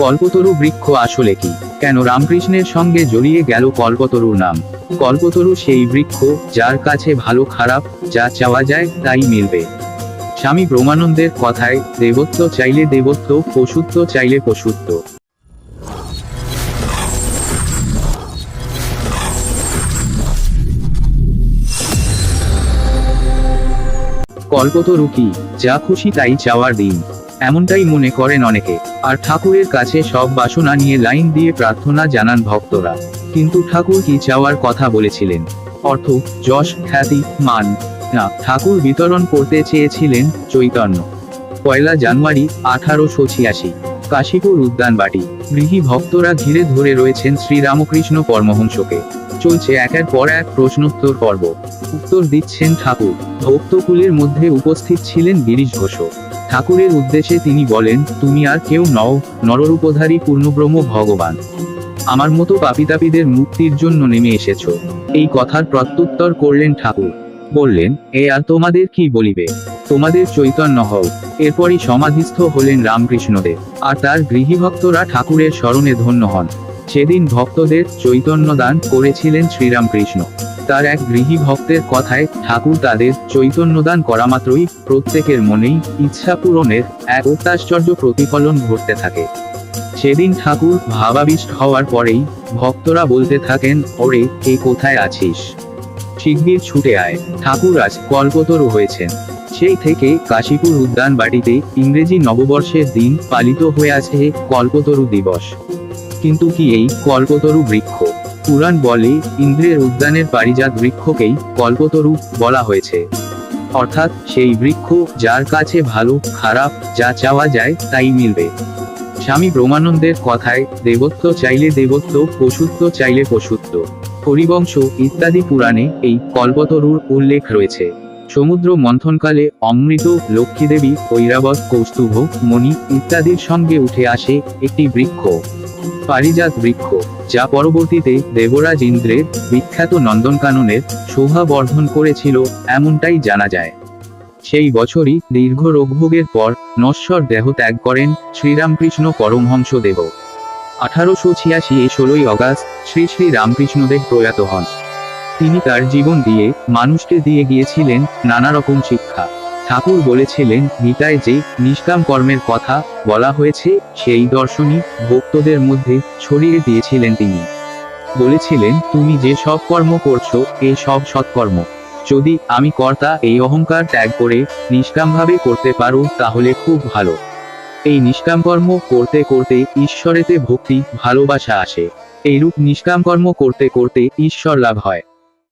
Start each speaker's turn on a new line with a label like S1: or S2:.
S1: কল্পতরু বৃক্ষ আসলে কি? কেন রামকৃষ্ণের সঙ্গে জড়িয়ে গেল কল্পতরুর নাম? কল্পতরু সেই বৃক্ষ, যার কাছে ভালো খারাপ, যা চাওয়া যায় তাই মিলবে। স্বামী ব্রহ্মানন্দের কথায়, দেবত্ব চাইলে দেবত্ব, পশুত্ব চাইলে পশুত্ব। কল্পতরু কি? যা খুশি তাই চাওয়ার দিন। এমনটাই মনে করেন অনেকে। আর ঠাকুরের কাছে সব বাসনা নিয়ে লাইন দিয়ে প্রার্থনা জানান ভক্তরা। কিন্তু ঠাকুর কি চাওয়ার কথা বলেছিলেন? অর্থ, যশ, খ্যাতি, মান। না, ঠাকুর বিতরণ করতে চেয়েছিলেন চৈতন্য। পয়লা জানুয়ারি, আঠারোশো ছিয়াশি। কাশীপুর উদ্যানবাটি। গৃহী ভক্তরা ঘিরে ধরে রয়েছেন শ্রীরামকৃষ্ণ পরমহংসকে। চলছে একের পর এক প্রশ্নোত্তর পর্ব। উত্তর দিচ্ছেন ঠাকুর। ভক্তকুলের মধ্যে উপস্থিত ছিলেন গিরিশ ঘোষ। ঠাকুরের উদ্দেশ্যে তিনি বলেন, তুমি আর কেউ নও, নররূপধারী পূর্ণব্রহ্ম ভগবান। আমার মতো পাপিতাপীদের মুক্তির জন্য নেমে এসেছ। এই কথার প্রত্যুত্তর করলেন ঠাকুর। বললেন, এ আর তোমাদের কি বলিবে? তোমাদের চৈতন্য হও। এরপরই সমাধিস্থ হলেন রামকৃষ্ণদেব। আর তার গৃহী ভক্তরা ঠাকুরের স্মরণে ধন্য হন। সেদিন ভক্তদের চৈতন্য দান করেছিলেন শ্রীরামকৃষ্ণ। তার এক গৃহী ভক্তের কথায় ঠাকুর তাদের চৈতন্য দান করা মাত্রই প্রত্যেকের মনেই ইচ্ছা পূরণের এক অত্যাশ্চর্য প্রতিফলন ঘটতে থাকে। সেদিন ঠাকুর ভাবাবিষ্ট হওয়ার পরেই ভক্তরা বলতে থাকেন, ওরে, এ কোথায় আছিস? শিগগির ছুটে আয়। ঠাকুর আজ কল্পতরু হয়েছেন। সেই থেকে কাশীপুর উদ্যান বাটিতে ইংরেজি নববর্ষের দিন পালিত হয়ে আছে কল্পতরু দিবস। কিন্তু কি এই কল্পতরু বৃক্ষ? পুরাণ বলে ইন্দ্রের উদ্যানের পারিজাত বৃক্ষকেই কল্পতরু বলা হয়েছে। অর্থাৎ সেই বৃক্ষ যার কাছে ভালো, খারাপ, যা চাওয়া যায় তাই মিলবে। স্বামী ব্রহ্মানন্দের কথায় দেবত্ব চাইলে দেবত্ব, পশুত্ব চাইলে পশুত্ব, হরিবংশ ইত্যাদি পুরাণে এই কল্পতরুর উল্লেখ রয়েছে। সমুদ্র মন্থনকালে অমৃত, লক্ষ্মীদেবী, ঐরাবত, কৌস্তুভ, মণি ইত্যাদির সঙ্গে উঠে আসে একটি বৃক্ষ। পারিজাত বৃক্ষ, যা পরবর্তীতে দেবরাজ ইন্দ্রের বিখ্যাত নন্দনকাননের শোভা বর্ধন করেছিল, এমনটাই জানা যায়। সেই বছরই দীর্ঘ রোগভোগের পর নশ্বর দেহ ত্যাগ করেন শ্রীরামকৃষ্ণ পরমহংস দেব আঠারোশো ছিয়াশি এ ষোলোই অগাস্ট শ্রী শ্রী রামকৃষ্ণদেব প্রয়াত হন। তিনি তার জীবন দিয়ে মানুষকে দিয়ে গিয়েছিলেন নানা রকম শিক্ষা। ঠাকুর বলেছিলেন, গীতায় যে নিষ্কাম কর্মের কথা বলা হয়েছে, সেই দর্শনই ভক্তদের মধ্যে ছড়িয়ে দিয়েছিলেন তিনি। বলেছিলেন, তুমি যে সব কর্ম করছ, এ সব সৎকর্ম। যদি আমি কর্তা এই অহংকার ত্যাগ করে নিষ্কামভাবে করতে পারো, তাহলে খুব ভালো। এই নিষ্কাম কর্ম করতে করতে ঈশ্বরেতে ভক্তি, ভালোবাসা আসে। এইরূপ নিষ্কাম কর্ম করতে করতে ঈশ্বর লাভ হয়।